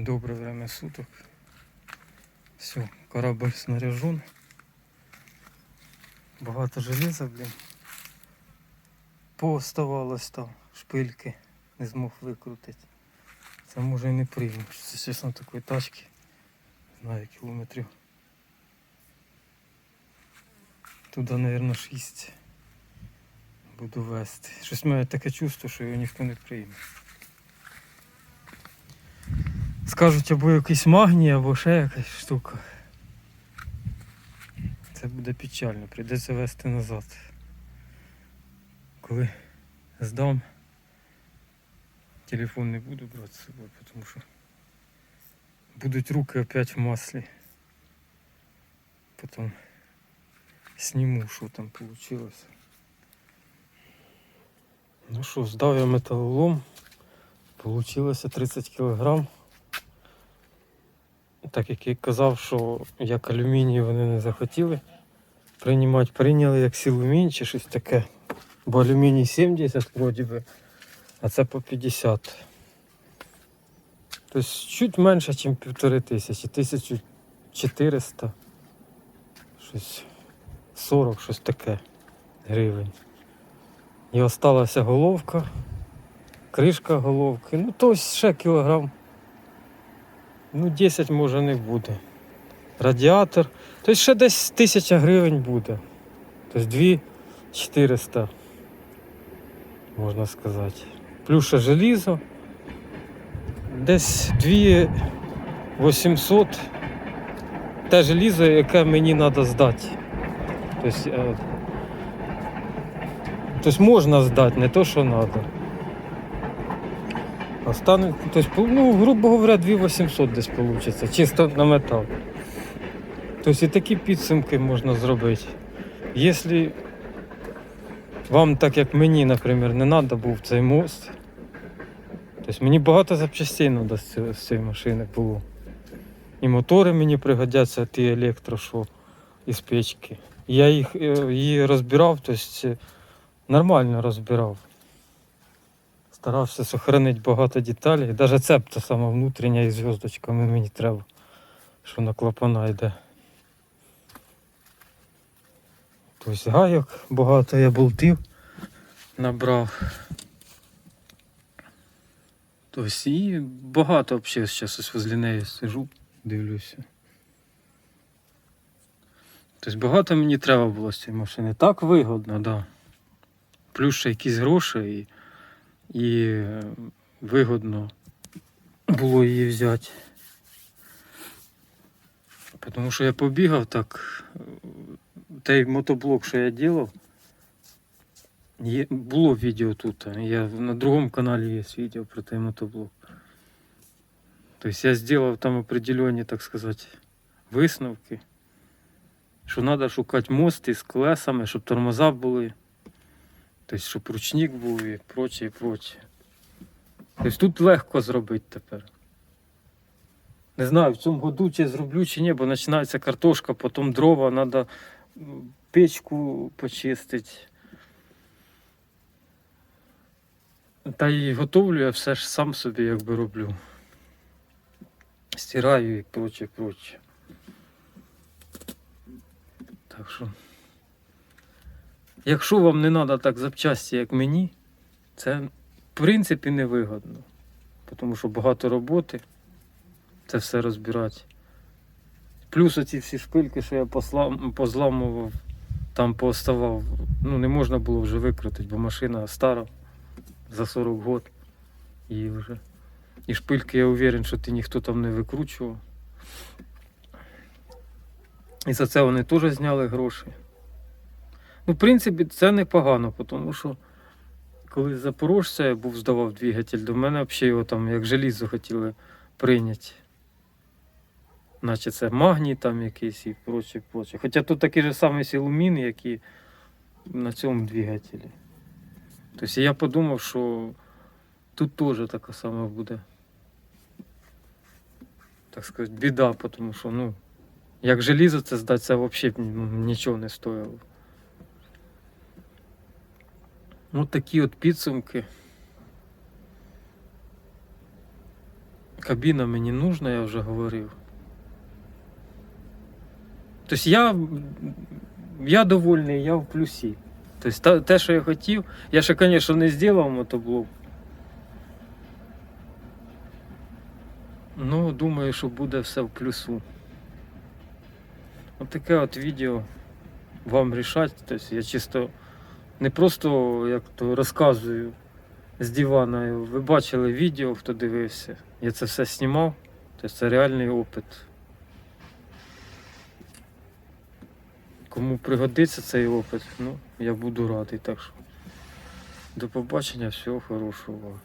Доброе время суток. Все, корабль снаряжен. Багато железа, блін. Пооставалось там шпильки, не змог викрутити. Це може і не прийму. Це чесно такої тачки. Не знаю кілометрів. Туди, мабуть, 6 буду вести. Щось має таке чувство, що його ніхто не прийме. Скажуть або якийсь магній, або ще якась штука. Це буде печально, прийдеться вести назад. Коли здам, телефон не буду брати з собою, тому що будуть руки опять в маслі. Потім зніму, що там вийшло. Ну що, здав я металолом. Получилося 30 кілограм. Так як я казав, що як алюміній вони не захотіли приймати, прийняли як силумін чи щось таке. Бо алюміній 70 вроді би, а це по 50. Тобто чуть менше, ніж півтори тисячі, 1400, щось 40, щось таке гривень. І осталася головка, кришка головки, ну то ще кілограм. Ну, 10 може не буде. Радіатор. Тобто ще десь 1000 гривень буде. Тобто 2 400, можна сказати. Плюс желізо. Десь 2 800. Те желізо, яке мені треба здати. Тобто, е, тобто можна здати, не то, що треба. Остане, тобто, ну, грубо говоря, 2800 десь вийде, чисто на метал. Тобто і такі підсумки можна зробити. Якщо вам, так як мені, наприклад, не треба був цей мост, тобто мені багато запчастей треба з цієї, машини було. І мотори мені пригодяться, ті електро, що із печки. Я їх е, її розбирав, тобто нормально розбирав. Старався сохранити багато деталей. Навіть цепта сама внутрішня із зв'язочками мені треба, що на клапана йде. Тобто гайок багато я болтів набрав. Тобто і багато взагалі зараз ось возле неї сижу, дивлюся. Тобто багато мені треба було з цієї машини. Так вигодно, так. Да. Плюс ще якісь гроші і і е, вигодно було її взяти. Тому що я побігав так, той мотоблок, що я робив, було відео тут. Я, на другому каналі є відео про той мотоблок. Тобто я зробив там определенні, так сказати, висновки, що треба шукати мост із колесами, щоб тормоза були. Тобто, щоб ручник був і проче, і проче. Тобто тут легко зробити тепер. Не знаю, в цьому году чи зроблю, чи ні, бо починається картошка, потім дрова, треба печку почистити. Та і готовлю я все ж сам собі якби роблю. Стираю і проче, проче. Так що. Якщо вам не треба так запчасті, як мені, це в принципі невигодно. Тому що багато роботи це все розбирати. Плюс оці всі шпильки, що я позламував, там пооставав, ну не можна було вже викрутити, бо машина стара за 40 год. І вже. І шпильки я уверен, що ти ніхто там не викручував. І за це вони теж зняли гроші. Ну, в принципі, це непогано, тому що коли Запорожця я був здавав двигатель, до мене взагалі його там як желізо хотіли прийняти. Наче це магній там якийсь і проче, проче. Хоча тут такий же самий силумін, як і на цьому двигателі. Тобто я подумав, що тут теж така сама буде. Так сказати, біда, тому що, ну, як желізо це здати, це взагалі нічого не стоїло. Ось такі от підсумки. кабіна мені нужна, я вже говорив. Тобто я, я довольний, я в плюсі. Тобто те, що я хотів, я ще, звісно, не зробив мотоблок. Ну, думаю, що буде все в плюсу. От таке от відео вам рішать. Тобто я чисто не просто як то розказую з дивана. Ви бачили відео, хто дивився. Я це все знімав. Тобто це реальний опит. Кому пригодиться цей опит, ну, я буду радий. Так що до побачення, всього хорошого.